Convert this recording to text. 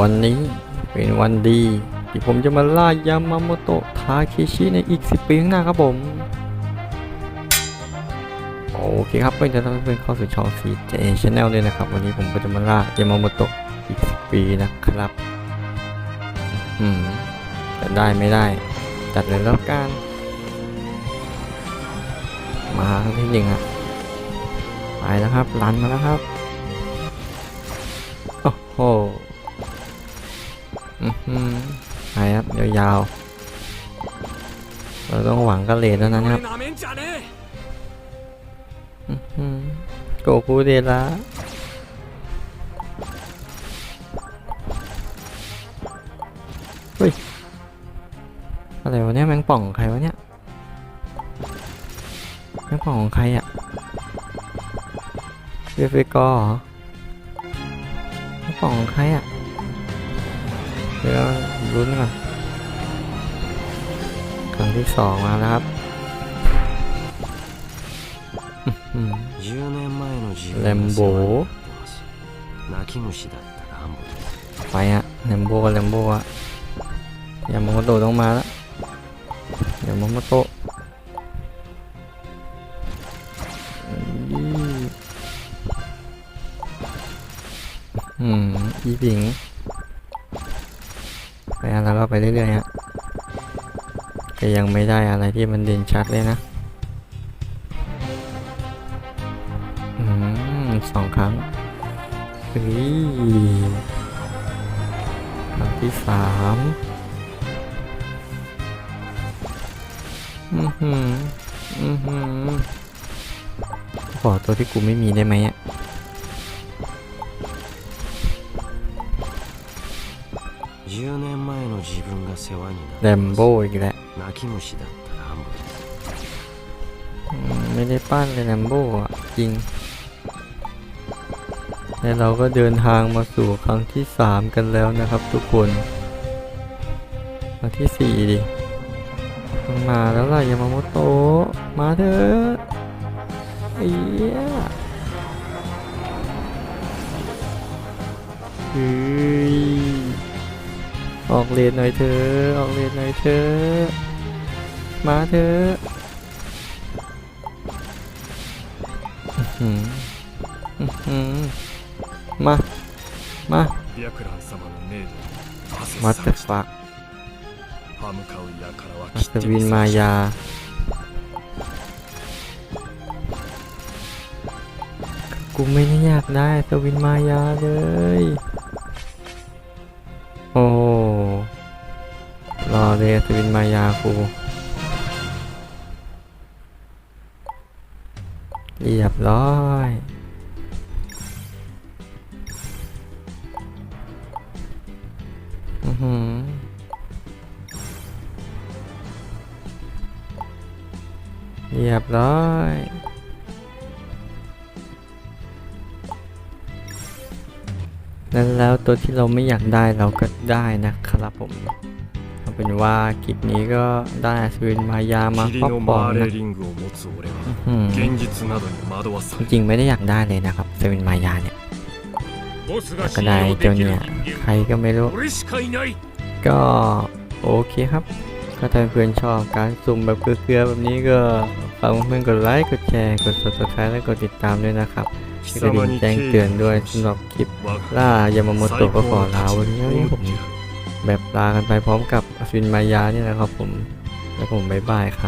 วันนี้เป็นวันดี ที่ผมจะมาล่ายามาโมโตะทาเคชิในอีก 10 ปีข้างหน้าครับผม โอเคครับเพื่อนจะต้องเพื่อนเข้าสู่ช่อง CJ Channel ด้วยนะครับ วันนี้ผมก็จะมาล่ายามาโมโตะอีก 10 ปีนะครับ อืมจะได้ไม่ได้ จัดเลยแล้วกัน มาครั้งที่หนึ่งอะไปแล้วครับรันมาแล้วครับ โอ้โห ไปครับยาวๆ เราต้องหวังกระเลนเท่านั้นครับโกคูเดล่าเฮ้ย อะไรวะเนี่ยแมงป่องใครวะเนี่ยแมงป่องของใครอะเฟเฟกอร์แมงป่องของใครอะ ดี๋ยวลุ้นก่อนครั้งที่สองมาแล้วครับแลมโบไปฮะแลมโบแลมโบอะยามาโตต้องมาละวยามาโตอืมอีปิง ไปอะแล้วก็ไปเรื่อยๆฮะก็ยังไม่ได้อะไรที่มันเด่นชัดเลยนะอืมสองครั้งเฮ้ยครั้งที่สามอือหืออือหือขอตัวที่กูไม่มีได้ไหมอะ 10年前の自分が世話に แร なっ มโบอีกแล้ว た泣き虫だったランボです อืมไม่ได้ปั้นเลยแรมโบอ่ะ จริง และเราก็เดินทางมาสู่ครั้งที่สามกันแล้วนะครับทุกคน ครั้งที่สี่ดิต้องมาแล้วล่ะยามาโมโตะมาเถอะไอ้เหี้ยเฮ้ย ออกเลนหน่อยเถอะออกเลนหน่อยเถอะมาเถอะมา มามาเต่ฟักมาแตวินมายากูไม่ได้อยากได้สวินมายาเลย อเลยอัศวินมายากูเรียบร้อยอือหือเรียบร้อยนั้นแล้วตัวที่เราไม่อยากได้เราก็ได้นะครับผม เป็นว่าคลิปนี้ก็ได้ซื้อมายามาครอบคองนะจริงไม่ได้อยากได้เลยนะครับเซเว่นมายาเนี่ยก็ได้เจ้าเนี่ยใครก็ไม่รู้ ก็โอเคครับก็ถ้าเพื่อนชอบการซุ่มแบบเคลือๆแบบนี้ก็ฝากเพื่อนกดไลค์กดแชร์กด subscribe และกดติดตามด้วยนะครับจะได้แจ้งเตือนด้วยสำหรับคลิปล่ายามาโมโตะก็ขอลาวันนี้ผม แบบลากันไปพร้อมกับอฟินมายาเนี่ยนะครับผม แล้วผมบายบายครับ